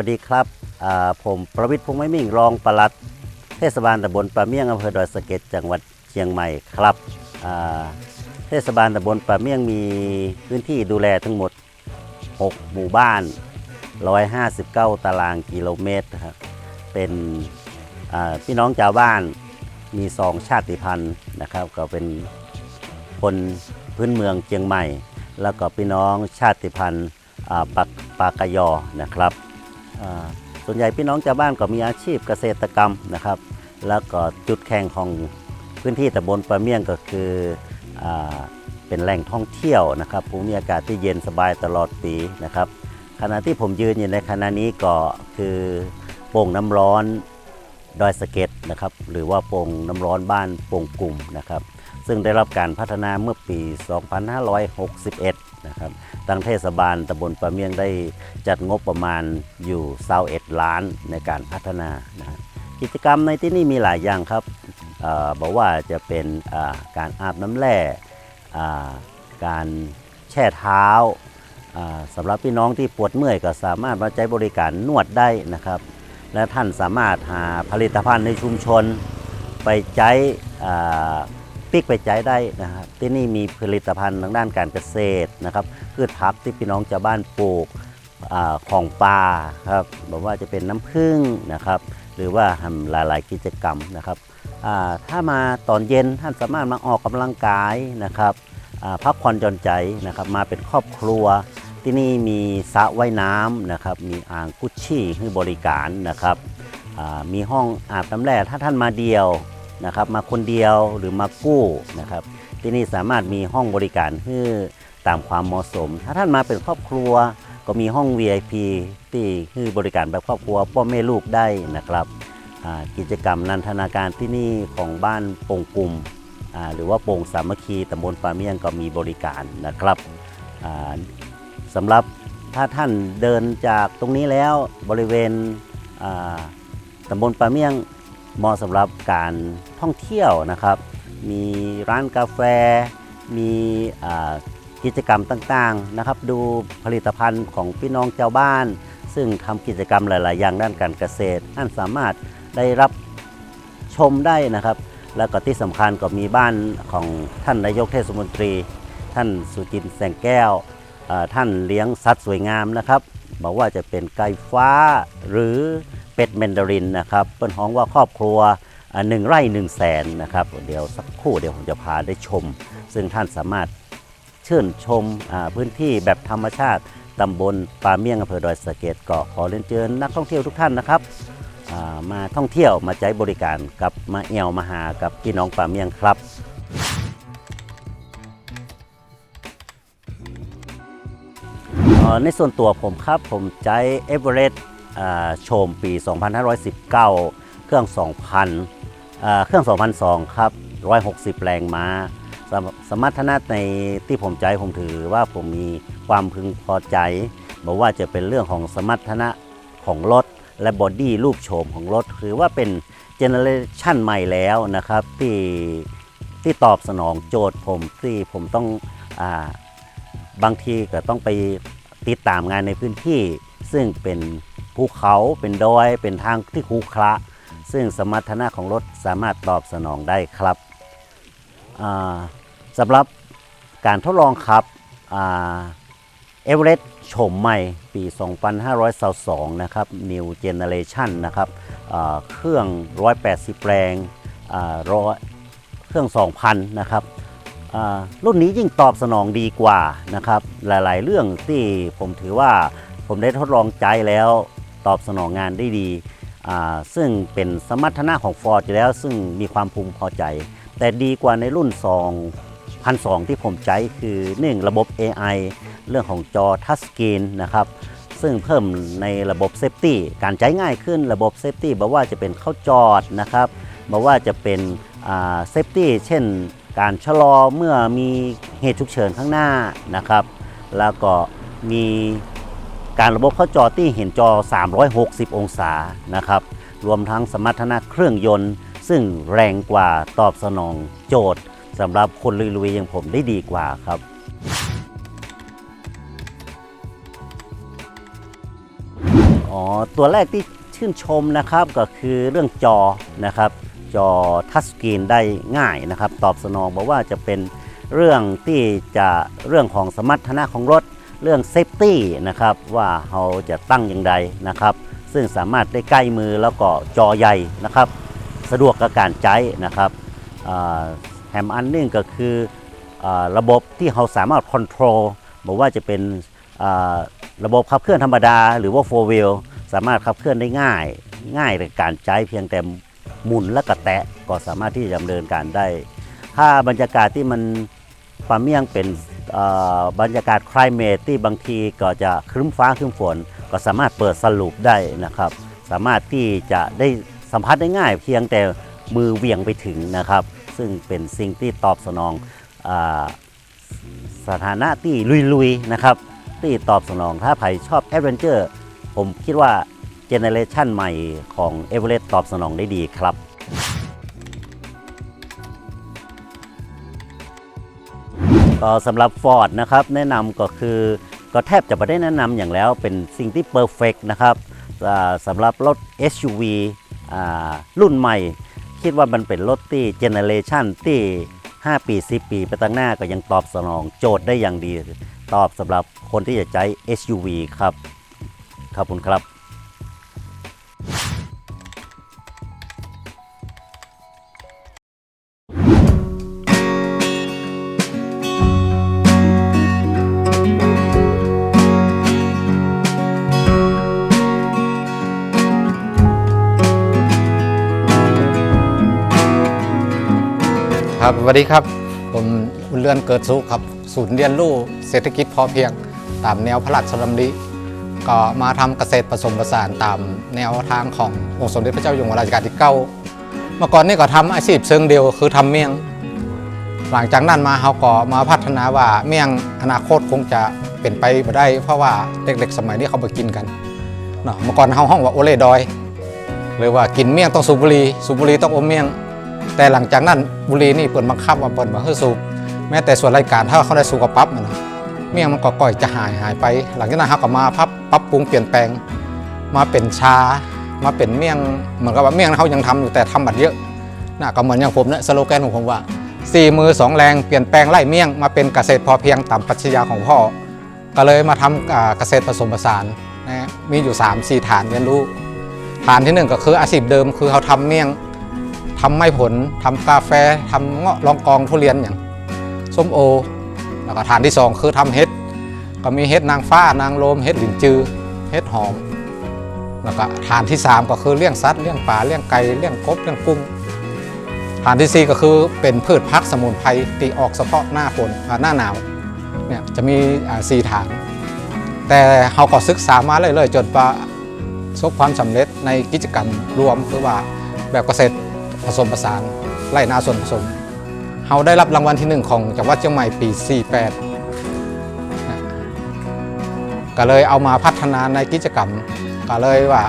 สวัสดีครับ ผมประวิทย์พงษ์ไม้มิ่งรองปลัด เทศบาลตำบลปะเมี่ยงอำเภอดอยสะเก็ดจังหวัดเชียงใหม่ครับ เทศบาลตำบลปะเมี่ยงมีพื้นที่ดูแลทั้งหมด 6 หมู่บ้าน 159 ตารางกิโลเมตรครับ เป็นพี่น้องชาวบ้านมีสองชาติพันธุ์นะครับ ก็เป็นคนพื้นเมืองเชียงใหม่ แล้วก็พี่น้องชาติพันธุ์อ่ากปากยอนะครับ ส่วนใหญ่พี่น้องชาวบ้านก็มีอาชีพเกษตรกรรมนะครับ แล้วก็จุดแข่งของพื้นที่ตำบลปะเมี่ยงก็คืออเป็นแหล่งท่องเที่ยวนะครับภูมิอากาศที่เย็นสบายตลอดปีนะครับ ขณะที่ผมยืนอยู่ในขณะนี้ก็คือโป่งน้ำร้อนดอยสะเก็ดนะครับหรือว่าโป่งน้ำร้อนบ้านโป่งกลุ่มนะครับ ซึ่งได้รับการพัฒนาเมื่อปี 2561 นะครับทางเทศบาลตำบลปะเมียงได้จัดงบประมาณอยู่21ล้านในการพัฒนานะกิจกรรมในที่นี่มีหลายอย่างครับอบอกว่าจะเป็นาการอาบน้ำแร่าการแช่เท้าาสำหรับพี่น้องที่ปวดเมื่อยก็สามารถมาใช้บริการนวดได้นะครับ และท่านสามารถหาผลิตภัณฑ์ในชุมชนไปใช้ ปิกไปใช้ได้นะครับที่นี่มีผลิตภัณฑ์ทางด้านการเกษตรนะครับพืชผักที่พี่น้องชาวบ้านปลูกอของปลาครับบอกว่าจะเป็นน้ำผึ้งนะครับ หรือว่าทำหลายๆกิจกรรมนะครับถ้ามาตอนเย็นท่านสามารถมาออกกำลังกายนะครับพักผ่อนหย่อนใจนะครับ มาเป็นครอบครัวที่นี่มีสระว่ายน้ำนะครับ มีอ่างกุชชี่ให้บริการนะครับมีห้องอาบน้ำแร่ถ้าท่านมาเดียว นะครับมาคนเดียวหรือมากู้นะครับที่นี่สามารถมีห้องบริการให้ตามความเหมาะสม ถ้าท่านมาเป็นครอบครัว ก็มีห้อง VIP ที่ให้บริการแบบครอบครัวพ่อแม่ลูกได้นะครับกิจกรรมนันทนาการที่นี่ของบ้านโป่งกลุ่มหรือว่าโป่งสามัคคีตำบลปาเมียงก็มีบริการนะครับสำหรับถ้าท่านเดินจากตรงนี้แล้วบริเวณตำบลปาเมียง เหมาะสำหรับการท่องเที่ยวนะครับ มีร้านกาแฟ มีกิจกรรมต่างๆนะครับ ดูผลิตภัณฑ์ของพี่น้องชาวบ้าน ซึ่งทำกิจกรรมหลาย ๆ อย่างด้านการเกษตรท่านสามารถได้รับชมได้นะครับ แล้วก็ที่สำคัญก็มีบ้านของท่านนายกเทศมนตรี ท่านสุจินแสงแก้วท่านเลี้ยงสัตว์สวยงามนะครับบอกว่าจะเป็นไก่ฟ้าหรือ เป็ดแมนดารินนะครับเปิ้นฮ้องว่าครอบครัวหนึ่งไร่หนึ่งแสนนะครับเดี๋ยวสักครู่เดี๋ยวผมจะพาได้ชม ซึ่งท่านสามารถชื่นชมพื้นที่แบบธรรมชาติตำบลปาเมี่ยงอำเภอดอยสะเก็ดก็ขอเรียนเชิญนักท่องเที่ยวทุกท่านนะครับามาท่องเที่ยวมาใช้บริการกับมาเอวมาหากับพี่น้องปาเมี่ยงครับในส่วนตัวผมครับผมใช้เอเวอเรสต์ โชมปี 2519 เครื่อง 2,000 เครื่อง 2002 ครับ 160 แรงม้า สมรรถนะในที่ผมใช้ผมถือว่าผมมีความพึงพอใจ บอกว่าจะเป็นเรื่องของสมรรถนะของรถและบอดี้รูปโฉมของรถคือว่าเป็นเจเนอเรชันใหม่แล้วนะครับที่ที่ตอบสนองโจทย์ผมที่ผมต้องอบางทีก็ต้องไปติดตามงานในพื้นที่ ซึ่งเป็น ภูเขาเป็นดอยเป็นทางที่คูคระซึ่งสมรรถนะของรถสามารถตอบสนองได้ครับสำหรับการทดลองขับเอเวอเรสต์โฉมใหม่ปี 2522 นะครับ New Generation นะครับเครื่อง 180 แรงร้อยเครื่อง 2,000 นะครับรุ่นนี้ยิ่งตอบสนองดีกว่านะครับ หลายๆ เรื่องที่ผมถือว่าผมได้ทดลองใจแล้ว ตอบสนองงานได้ดี ซึ่งเป็นสมรรถนะของ Ford อยู่แล้ว ซึ่งมีความภูมิพอใจ แต่ดีกว่าในรุ่น 2,002 ที่ผมใช้คือ1ระบบ AI เรื่องของจอทัชสกรีนนะครับซึ่งเพิ่มในระบบเซฟตี้การใช้ง่ายขึ้นระบบเซฟตี้บอกว่าจะเป็นเข้าจอดนะครับบอกว่าจะเป็นเซฟตี้เช่นการชะลอเมื่อมีเหตุฉุกเฉินข้างหน้านะครับ แล้วก็มี การระบบเข้าจอที่เห็นจอ 360 องศานะครับ รวมทั้งสมรรถนะเครื่องยนต์ ซึ่งแรงกว่าตอบสนองโจทย์สำหรับคนลุยๆอย่างผมได้ดีกว่าครับอ๋อตัวแรกที่ชื่นชมนะครับก็คือเรื่องจอนะครับ จอทัชสกรีนได้ง่ายนะครับ ตอบสนองบอกว่าจะเป็นเรื่องที่จะเรื่องของสมรรถนะของรถ เรื่องเซฟตี้นะครับว่าเราจะตั้งอย่างไรนะครับ ซึ่งสามารถได้ใกล้มือแล้วก็จอใหญ่นะครับ สะดวกกับการใช้นะครับแถมอันนึงก็คืออระบบที่เราสามารถค o n t r o l บอกว่าจะเป็นระบบขับเคลื่อนธรรมดา หรือว่า4 wheel สามารถขับเคลื่อนได้ง่าย ง่ายในการใช้เพียงแต่หมุนและกระแตะก็สามารถที่จะดำเนินการได้ ถ้าบรรยากาศที่มัน ปาเมี่ยงเป็นบรรยากาศคลายเมทที่บางทีก็จะครึ้มฟ้าครึ้มฝน ก็สามารถเปิดสรุปได้นะครับ สามารถที่จะได้สัมผัสได้ง่าย เพียงแต่มือเวี่ยงไปถึงนะครับ ซึ่งเป็นสิ่งที่ตอบสนองอสถานะที่ลุยๆนะครับที่ตอบสนองถ้าใครชอบแอดเวนเจอร์ผมคิดว่าเจเนเรชันใหม่ของเอเวอเรสต์ตอบสนองได้ดีครับ ก็สำหรับ Ford นะครับแนะนำก็คือก็แทบจะไม่ได้แนะนำอย่างแล้วเป็นสิ่งที่เพอร์เฟกนะครับอ่าสำหรับรถ SUV รุ่นใหม่ คิดว่ามันเป็นรถที่เจเนเรชันที่ 5 ปี 10 ปีไปตั้งหน้าก็ยังตอบสนองโจทย์ได้อย่างดี ตอบสำหรับคนที่จะใช้ SUV ครับ ขอบคุณครับ ครับสวัสดีครับ ผมบุญเรือนเกิดสุขครับศูนย์เรียนรู้เศรษฐกิจพอเพียง ตามแนวพระราชดำริก็มาทำเกษตรผสมผสานตามแนวทางขององค์สมเด็จพระเจ้าอยู่หัวรัชกาลที่เก้าเมื่อก่อนนี่ก็ทำอาชีพเชิงเดียวคือทำเมี่ยง หลังจากนั้นมาเขาก็มาพัฒนาว่าเมี่ยงอนาคตคงจะเป็นไปไม่ได้ เพราะว่าเด็กๆ สมัยนี้เขาไปกินกันเนาะเมื่อก่อนเขาห้องว่าโอเลดอยหรือว่ากินเมี่ยงต้องสูบบุหรี่สูบบุหรี่ต้องอมเมี่ยง แต่หลังจากนั้นบุรีนี่เปิดบังคับว่าเปิดมาให้สูบแม้แต่ส่วนรายการถ้าเขาได้สูบกับปั๊บมันะเมี่ยงมันก็ก่อยจะหายหายไป หลังจากนั้นเขาก็มาพับปรับปรุงเปลี่ยนแปลง มาเป็นชา มาเป็นเมี่ยงเหมือนกับว่าเมี่ยงเขายังทำอยู่แต่ทำบัดเยอะน่ะก็เหมือนอย่างผมเนี่ยสโลแกนของผมว่าสี่มือสองแรงเปลี่ยนแปลงไล่เมี่ยงมาเป็นเกษตรพอเพียงตามปรัชญาของพ่อ ก็เลยมาทำอ่าเกษตรผสมผสานนะมีอยู่ 3 4 ฐานเรียนรู้ ฐานที่หนึ่งก็คืออาชีพเดิมคือเขาทำเมี่ยง ทำไม้ผลทำกาแฟทำเงาะลองกองทุเรียนอย่างส้มโอ แล้วก็ฐานที่สองคือทำเห็ดก็มีเห็ดนางฟ้านางโลมเห็ดหลินจือเห็ดหอม แล้วก็ฐานที่สามก็คือเลี้ยงสัตว์เลี้ยงปลาเลี้ยงไก่เลี้ยงกบเลี้ยงกุ้งฐานที่สี่ก็คือเป็นพืชพักสมุนไพรตีออกเฉพาะหน้าฝนหน้าหนาวเนี่ยจะมีสี่ฐาน แต่เขาก็ศึกษามาเรื่อยๆจนประสบความสำเร็จในกิจกรรมรวมคือว่าแบบเกษตร ผสมผสานไร่นาส่วนผสมเราได้รับรางวัลที่หนึ่งของจังหวัดเชียงใหม่ปี 48 ก็เลยเอามาพัฒนาในกิจกรรม ก็เลยว่า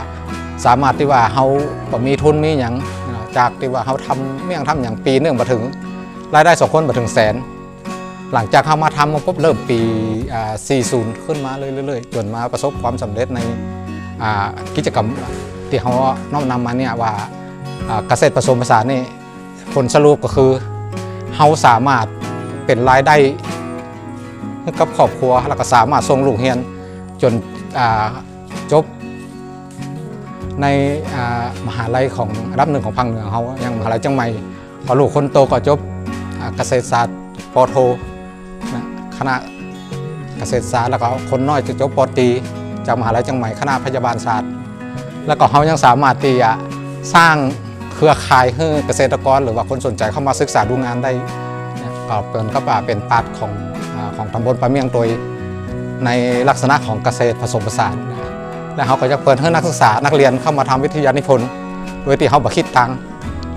สามารถที่ว่าเราบ่มีทุนมีอย่างจากที่ว่าเราทำเมี่ยงทำอย่างปีหนึ่งมาถึงรายได้สองคนมาถึงแสน หลังจากเขามาทำมาปุ๊บเริ่มปีอ่า40 ขึ้นมาเรื่อยๆจนมาประสบความสำเร็จในอ่ากิจกรรมที่เขาน้อมนำมาเนี่ยว่า เกษตรผสมผสานนี่ผลสรุปก็คือเราสามารถเป็นรายได้ให้กับครอบครัวแล้วก็สามารถส่งลูกเรียนจนจบในมหาลัยของอับหนึ่งของภาคเหนือเขาอย่างมหาลัยเชียงใหม่พอลูกคนโตก็จบเกษตรศาสตร์ปโทนะคณะเกษตรศาสตร์แล้วก็คนน้อยจะจบปตีจากมหาลัยเชียงใหม่คณะพยาบาลศาสตร์ แล้วก็เขายังสามารถที่จะสร้าง เครือข่ายให้เกษตรกรหรือว่าคนสนใจเข้ามาศึกษาดูงานได้เนี่ยก็เป็นก็ป่าเป็นปาร์ทของอของตำบลปะเมียงตัวในลักษณะของเกษตรผสมผสานและเขาก็จะเปิดให้นักศึกษานักเรียนเข้ามาทำวิทยานิพนธ์โดยที่เขาบัคิดตัง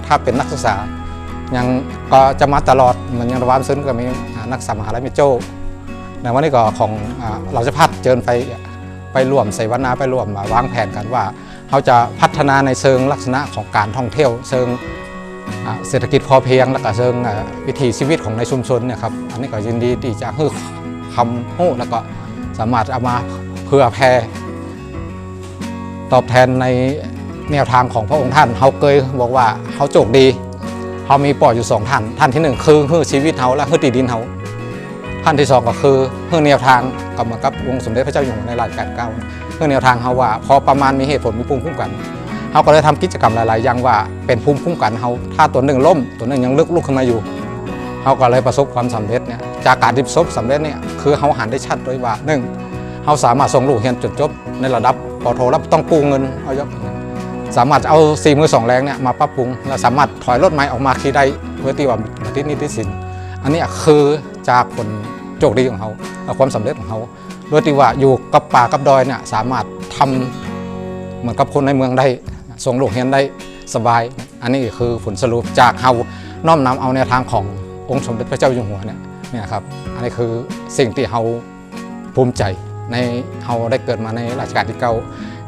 ถ้าเป็นนักศึกษายังก็จะมาตลอดเหมือนยังระวามซึ้นก็มีนักศึกษามหาลัยมิโจในวันนี้ก็ของเราจะพัดเจิญไปไปร่วมเสวนาไปร่วมวางแผนกันว่า เขาจะพัฒนาในเชิงลักษณะของการท่องเที่ยว เชิงเศรษฐกิจพอเพียง และก็เชิงวิถีชีวิตของในชุมชนเนี่ยครับอันนี้ก็ยินดีที่จะให้คำหู้แล้วก็สามารถเอามาเพื่อแพร่ตอบแทนในแนวทางของพระองค์ท่านเขาเคยบอกว่าเขาโจกดีเขามีปอดอยู่สองท่าน ท่านที่หนึ่งคือคือชีวิตเขาและคือตีดินเขาท่านที่สองก็คือคือแนวทาง ก็เหมือนกับองค์สมเด็จพระเจ้าอยู่หัวในรัชกาลเก้าคืองแนวทางเขาว่า พอประมาณมีเหตุผลมีภูมิคุ้มกันเขาก็เลยทำกิจกรรมหลาย ๆ อย่างว่าเป็นภูมิคุ้มกันเขาถ้าตัวหนึ่งล่มตัวหนึ่งยังลึกลุกขึ้นมาอยู่เขาก็เลยประสบความสำเร็จเนี่ยจากการที่ประสบสำเร็จเนี่ยคือเขาหันได้ชัดเลยว่าหนึ่งเขาสามารถส่งลูกเรียนจนจบในระดับปอโทแล้วต้องกู้เงินเอายกสามารถเอาสี่มือสองแรงเนี่ยมาปรับปรุงและสามารถถอยรถไม้ออกมาขี่ได้เพื่อที่ว่าทิศนิติสินอันนี้คือจากผลโชคดีของเขา ความสำเร็จของเขาโดยที่ว่าอยู่กับป่ากับดอยเนี่ยสามารถทำเหมือนกับคนในเมืองได้ส่งลูกเรียนได้สบาย อันนี้คือผลสรุปจากเขาน้อมนำเอาแนวทางขององค์สมเด็จพระเจ้าอยู่หัวเนี่ยเนี่ยครับอันนี้คือสิ่งที่เราภูมิใจในเราได้เกิดมาในรัชกาลที่เก้า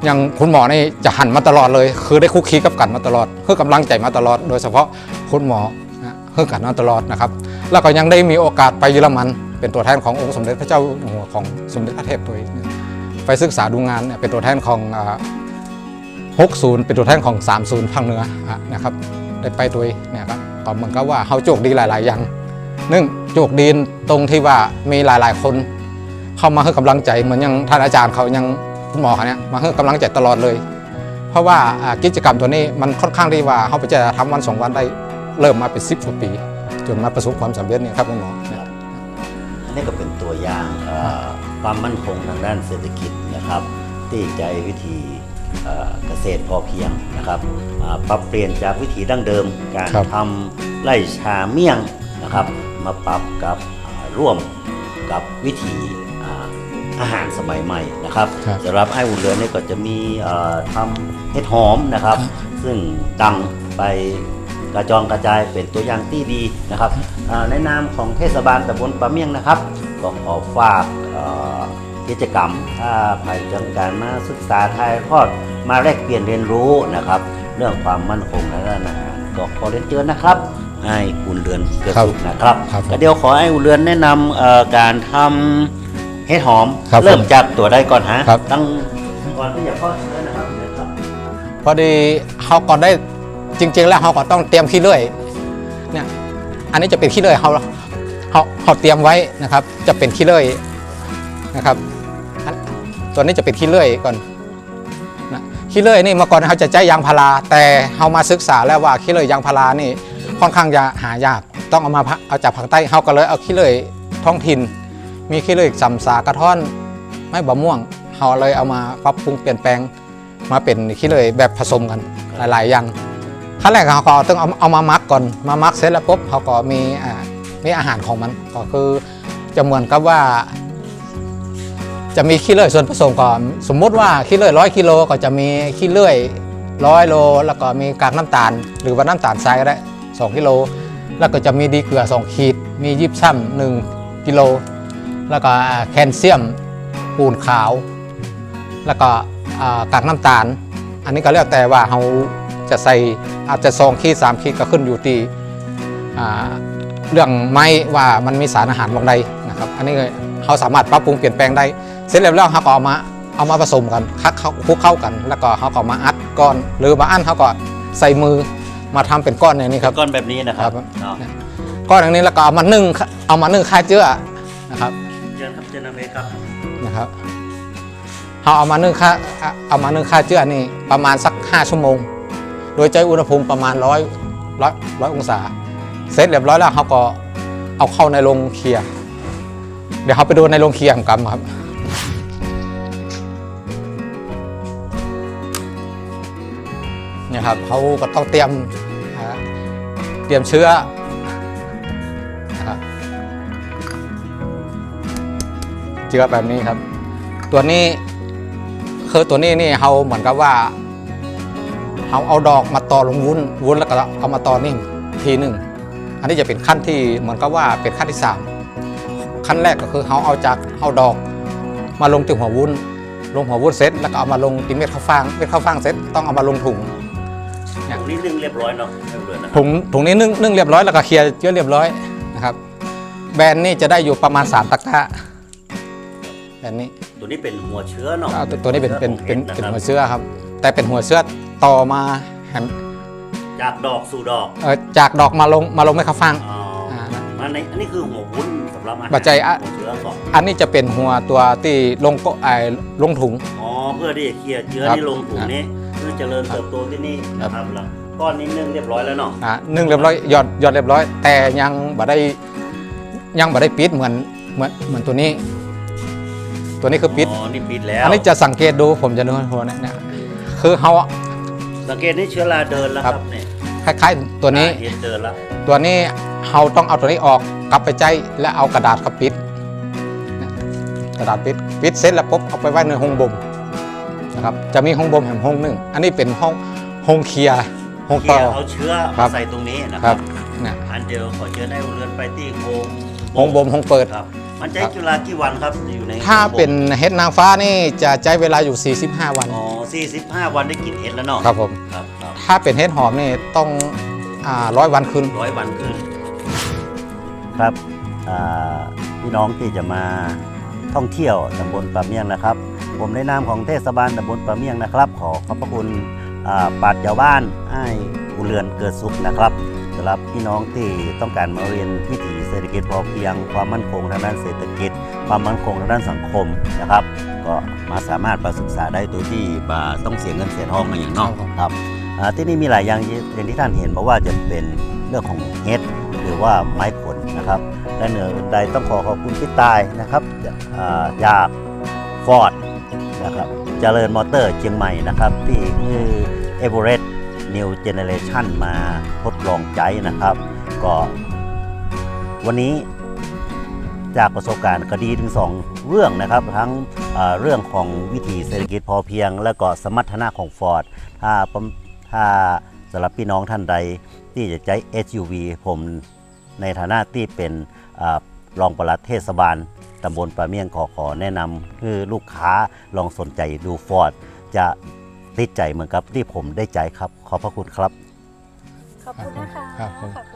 ยังคุณหมอนี่จะหันมาตลอดเลย คือได้คุกคีกับกันมาตลอดคือกำลังใจมาตลอด โดยเฉพาะคุณหมอนะคือกันมาตลอดนะครับ แล้วก็ยังได้มีโอกาสไปเยอรมันเป็นตัวแทนขององค์สมเด็จพระเจ้าอยู่หัวของสมเด็จพระเทพตัวเองไปศึกษาดูงานเนี่ยเป็นตัวแทนของ60 เป็นตัวแทนของ 30ภาคเหนืออะนะครับได้ไปตัวเนี่ยครับก็เหมือนกับว่าเขาโจกดีหลาย ๆ อย่างหนึ่งโจกดีนตรงที่ว่ามีหลาย ๆ คน เข้ามาให้กำลังใจเหมือนย่างท่านอาจารย์เขายังคุณหมอเขาเนี่ยมาให้กำลังใจตลอดเลย เพราะว่ากิจกรรมตัวนี้มันค่อนข้างที่ว่าเขาไปจะทำวันสองวันได้เริ่มมาเป็นสิบกว่าปี จนมาประสบความสำเร็จเนี่ยครับคุณหมอ นี่ยนี่ก็เป็นตัวอย่างเอ่อความมั่นคงทางด้านเศรษฐกิจนะครับ ที่ใจวิธีเอ่อเกษตรพอเพียงนะครับอ่าปรับเปลี่ยนจากวิธีดั้งเดิมการครับทำไร่ชาเมี่ยงนะครับ มาปรับกับอ่าร่วมกับวิธีอ่าอาหารสมัยใหม่นะครับครับสำหรับไอ้อุ่นเรือนนี่ก็จะมีเอ่อทำเห็ดหอมนะครับ ซึ่งดังไป กระจองกระจายเป็นตัวอย่างที่ดีนะครับอ่าในนามของเทศบาลตำบลปะเมี่ยงนะครับก็ขอฝากเอ่อกิจกรรมถ้าภายจังการมาศึกษาถ่ายทอดมาแลกเปลี่ยนเรียนรู้นะครับ เรื่องความมั่นคงในด้านอาหารก็ขอเรียนเชิญนะครับไอ้อุ่นเรือนเกิดสุขนะครับครับก็เดี๋ยวขอให้อุ่นเรือนแนะนำเอ่อการทำเห็ดหอมครับเริ่มจากตัวได้ก่อนฮะครับตั้งก่อนที่จะเข้าเชิญนะครับเชิญครับพอดีเขาก็ได้ จริง ๆ แล้วเขาก็ต้องเตรียมขี้เลื่อยเนี่ยอันนี้จะเป็นขี้เลื่อยเขาเขาเขาเตรียมไว้นะครับ จะเป็นขี้เลื่อยนะครับตัวนี้จะเป็นขี้เลื่อยก่อนนะขี้เลื่อยนี่เมื่อก่อนเขาจะใช้ยางพารา แต่เขามาศึกษาแล้วว่าขี้เลื่อยยางพารานี่ค่อนข้างจะหายากต้องเอามาเอาจากภาคใต้เขาก็เลยเอาขี้เลื่อยท้องถิ่น มีขี้เลื่อยสำสากระท่อนไม้บะม่วงเขาเลยเอามาปรับปรุงเปลี่ยนแปลงมาเป็นขี้เลื่อยแบบผสมกันหลาย ๆ อย่าง ขั้นแรกเขาก็ต้องเอาเอามามักก่อนมามักเสร็จแล้วปุ๊บเขาก็มีอ่ามีอาหารของมันก็คือจะเหมือนกับว่า จะมีขี้เลื่อยส่วนผสมก่อนสมมุติว่าขี้เลื่อยร้อยกิโลก็จะมีขี้เลื่อยร้อยโลแล้วก็มีกากน้ำตาล หรือว่าน้ำตาลทรายก็ได้2กิโลแล้วก็จะมีดีเกลือ 2 ขีด มียิบซ้ำหนึ่งกิโล แล้วก็แคลเซียมปูนขาว แล้วก็กากน้ำตาล อันนี้ก็แล้วแต่ว่าเราจะใส่ อาจจะสองขีดสามขีดก็ขึ้นอยู่ที่อ่าเรื่องไม้ว่ามันมีสารอาหารบางใดนะครับ อันนี้ก็เขาสามารถปรับปรุงเปลี่ยนแปลงได้ เสร็จแล้วแล้วเขาก็เอามาเอามาผสมกันคักเข้าคลุกเข้ากัน แล้วก็เขาก็มาอัดก้อน หรือบางอันเขาก็ใส่มือมาทำเป็นก้อนอย่างนี้ครับก้อนแบบนี้นะครับครับเนาะก้อนอย่างนี้แล้วก็เอามานึ่งเอามานึ่งค่าเจือนะครับเชิญครับเชิญนำเลยครับนะครับเราเอามานึ่งค่าเอามานึ่งค่าเจือนี่ประมาณสัก 5 ชั่วโมง โดยใจอุณหภูมิประมาณร้อยร้อยร้อยองศา เสร็จเรียบร้อยแล้วเขาก็เอาเข้าในโรงเคลียร์เดี๋ยวเขาไปดูในโรงเคลียร์ของกรรมครับเนี่ยครับเขาก็ต้องเตรียมเตรียมเชื้อเจือแบบนี้ครับ ตัวนี้คือตัวนี้นี่เราเหมือนกับว่า เราเอาดอกมาต่อลงวุ้นวุ้นแล้วก็เอามาต่อนี่ทีหนึ่งอันนี้จะเป็นขั้นที่เหมือนกับว่าเป็นขั้นที่สามขั้นแรกก็คือเราเอาจากเอาดอกมาลงที่หัววุ้น ลงหัววุ้นเสร็จแล้วก็เอามาลงที่เม็ดข้าวฟ่างเม็ดข้าวฟ่างเสร็จต้องเอามาลงถุงตรงนี้นึ่งเรียบร้อยเนาะเรียบร้อยนะครับถุงถุงนี้นึ่งนึ่งเรียบร้อยแล้วก็เคลียร์เชื้อเรียบร้อยนะครับ แบรนด์นี่จะได้อยู่ประมาณสามตะกร้าแบรนด์นี้ตัวนี้เป็นหัวเชื้อเนาะอ่าตัวตัวนี้เป็นเป็นเป็นเป็นหัหัววเชื้อเชื้อครับ แแต่เป็นหัวเชื้อต่อมาแหมจากดอกสู่ดอกเอ่อจากดอกมาลงมาลงไม่ข้าวฟัง อ๋ออ่ามันในอันนี้คือหัววุ้นสำหรับอาหารปัจจัยอะ หัวเชื้อก่อนอันนี้จะเป็นหัวตัวที่ลงก็ไอลงถุง อ๋อเพื่อที่จะเคลียร์เชื้อครับที่ลงถุงนี้เพื่อเจริญเติบโตที่นี่นะครับแล้วก้อนนี้นึ่งเรียบร้อยแล้วเนาะอะนึ่งเรียบร้อยหยอดหยอดเรียบร้อย แต่ยังบ่ได้ยังบ่ได้ปิดเหมือนเหมือนเหมือนตัวนี้ ตัวนี้คือปิด อ๋อนี่ปิดแล้วอันนี้จะสังเกตดูผมจะดูให้หัวเนี่ยเนี่ย คือเขา สังเกตนี่เชื้อราเดินแล้วคครัรับ บเนี่ยคล้ายๆตัวนี้ อ่าเห็นเดินแล้วตัวนี้เราต้องเอาตัวนี้ออกกลับไปใจและเอากระดาษครับปิดเนี่ยกระดาษปิดปิดเสร็จแล้วปุ๊บเอาไปไว้ในห้องบ่มนะครับจะมีห้องบ่มแห่งห้องหนึ่งอันนี้เป็นห้องห้องเคลียร์ห้องเคลีต่ยอร์เอาเชื้อครัมาบ ใส่ตรงนี้นะคครัรับบเนี่ยอันเดียวขอเชิญให้เรือนไปที่โฮม ห้องบ่มห้องเปิด ครับ มันใช้ครับจุฬากี่วันครับอยู่ในถ้าโฮมบ่มเป็นเห็ดนางฟ้านี่จะใช้เวลาอยู่ 45 วัน อ๋อ45 วันได้กินเห็ดแล้วเนาะครับผม ครับครับถ้าเป็นเห็ดหอมนี่ต้องร้อยวันคืนร้อยวันขึ้น ครับอ่าพี่น้องที่จะมาท่องเที่ยวตำบลปะเมียงนะครับ ผมในนามของเทศบาลตำบลปะเมียงนะครับ ขอขอบพระคุณอ่าปราดเจ้าบ้านไอ้ายอุเรือนเกิดสุขนะครับสำห รับพี่น้องที่ต้องการมาเรียนวิถีเศรษฐกิจพอเพียง ความมั่นคงทางด้านเศรษฐกิจ ความมั่นคงทางด้านสังคมนะครับ ก็มาสามารถมาศึกษาได้โดยที่บ่าต้องเสียเงินเสียทองอะไรอย่างนอกครับที่นี่มีหลายอย่างอย่างที่ท่านเห็นบอกว่าจะเป็นเรื่องของเฮดหรือว่าไม้ผลนะครับและเหนืออื่นใดต้องขอขอบคุณพี่ตายนะครับจากอ่าจากฟอร์ดนะครับเจริญมอเตอร์เชียงใหม่นะครับที่คือเอเวอเรสต์ นิวเจเนเรชันมาทดลองใจนะครับ ก็ วันนี้จากประสบการณ์ก็ดีถึง 2 เรื่องนะครับ ทั้งเรื่องของวิถีเศรษฐกิจพอเพียง และก็สมรรถนะของ Ford ถ้าถ้าสำหรับพี่น้องท่านใดที่จะใช้ SUV ผมในฐานะที่เป็นรองปลัดเทศบาลตำบลปลาเมียงขอขอแนะนำคือลูกค้าลองสนใจดู Ford จะ ติดใจเหมือนกับที่ผมได้ใจครับ ขอบพระคุณครับ ขอบคุณนะคะ ครับผม ขอบคุณค่ะ